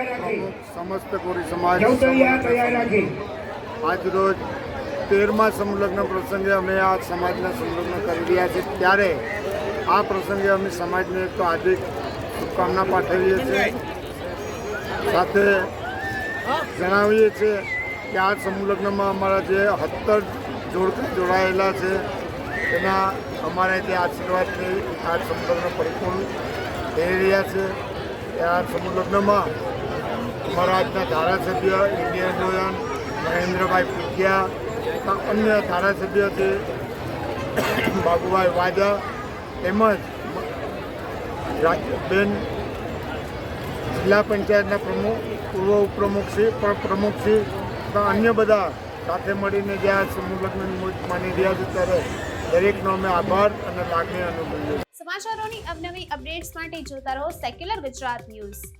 સમસ્ત કોરી સમાજ ચૌતરિયા આજ રોજ તેરમા સંલગ્ન પ્રસંગે અમે આ સમાજના સંલગ્ન કરી રહ્યા છીએ. ત્યારે આ પ્રસંગે અમે સમાજને એક તો હાર્દિક શુભકામના પાઠવીએ છીએ. સાથે જણાવીએ છીએ કે આ સંલગ્નમાં અમારા જે સત્તર જોડકા જોડાયેલા છે એના અમારે જે આશીર્વાદથી આ સંલગ્ન પરિપૂર્ણ થઈ રહ્યા છે. આ સંલગ્નમાં અમારા ધારાસભ્ય ઇન્ડિયન રોયન મહેન્દ્રભાઈ પુટિયા અન્ય ધારાસભ્ય છે બાબુભાઈ વાજા તેમજ બેન જિલ્લા પંચાયતના પ્રમુખ, પૂર્વ ઉપપ્રમુખશ્રી પણ પ્રમુખશ્રી તથા અન્ય બધા સાથે મળીને જે આ સમૂહલગ્ન માની રહ્યા છે ત્યારે દરેકનો અમે આભાર અને લાગણી અનુભવીએ સમાચારોની અવનવી અપડેટ્સ માટે જોતા રહો સેક્યુલર ગુજરાત ન્યૂઝ.